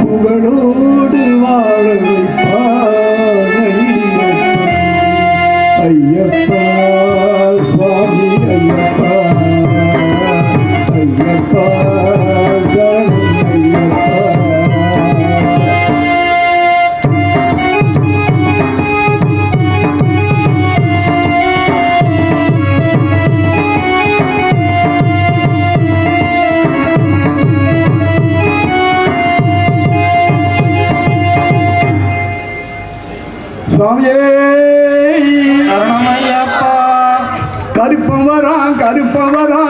புகழோடு வாழ சுவாமியே. கருப்பம் வரான் கருப்பம் வரான்